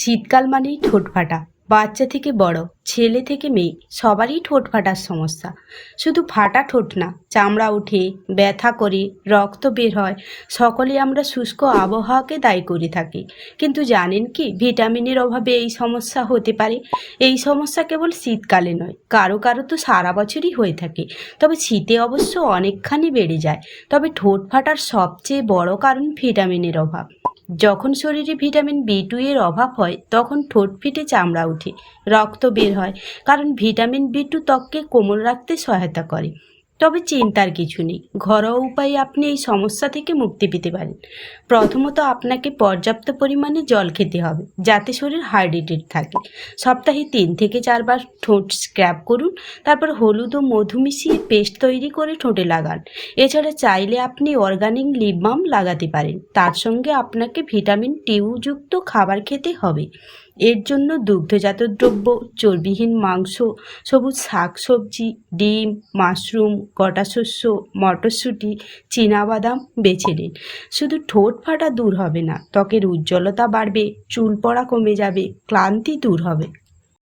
শীতকাল মানেই ঠোঁট ফাটা। বাচ্চা থেকে বড়, ছেলে থেকে মেয়ে, সবারই ঠোঁট ফাটার সমস্যা। শুধু ফাটা ঠোঁট না, চামড়া ওঠে ব্যথা করে, রক্ত বের হয়, সকলে আমরা শুষ্ক আবহাওয়াকে দায়ী করে থাকি। কিন্তু জানেন কি, ভিটামিনের অভাবে এই সমস্যা হতে পারে? এই সমস্যা কেবল শীতকালে নয়, কারও কারও তো সারা বছরই হয়ে থাকে। তবে শীতে অবশ্য অনেকখানি বেড়ে যায়। তবে ঠোঁট ফাটার সবচেয়ে বড় কারণ ভিটামিনের অভাব। যখন শরীরে ভিটামিন বি টু এর অভাব হয়, তখন ঠোঁট ফিটে চামড়া উঠে, রক্ত বের হয়, কারণ ভিটামিন বি টু ত্বককে কোমল রাখতে সহায়তা করে। তবে চিন্তার কিছু নেই। ঘরোয়া উপায়ে আপনি এই সমস্যা থেকে মুক্তি পেতে পারেন। প্রথমত আপনাকে পর্যাপ্ত পরিমাণে জল খেতে হবে, যাতে শরীর হাইড্রেটেড থাকে। সপ্তাহে তিন থেকে চারবার ঠোঁট স্ক্র্যাব করুন, তারপর হলুদ ও মধু মিশিয়ে পেস্ট তৈরি করে ঠোঁটে লাগান। এছাড়া চাইলে আপনি অর্গানিক লিপ বাম লাগাতে পারেন। তার সঙ্গে আপনাকে ভিটামিন টিউযুক্ত খাবার খেতে হবে। এর জন্য দুগ্ধজাত দ্রব্য, চর্বিহীন মাংস, সবুজ শাক সবজি ডিম, মাশরুম শস্য, মটরশুঁটি, চীনাবাদাম বেছে নিন। শুধু ঠোঁট ফাটা দূর হবে না, ত্বকের উজ্জ্বলতা বাড়বে, চুল পড়া কমে যাবে, ক্লান্তি দূর হবে।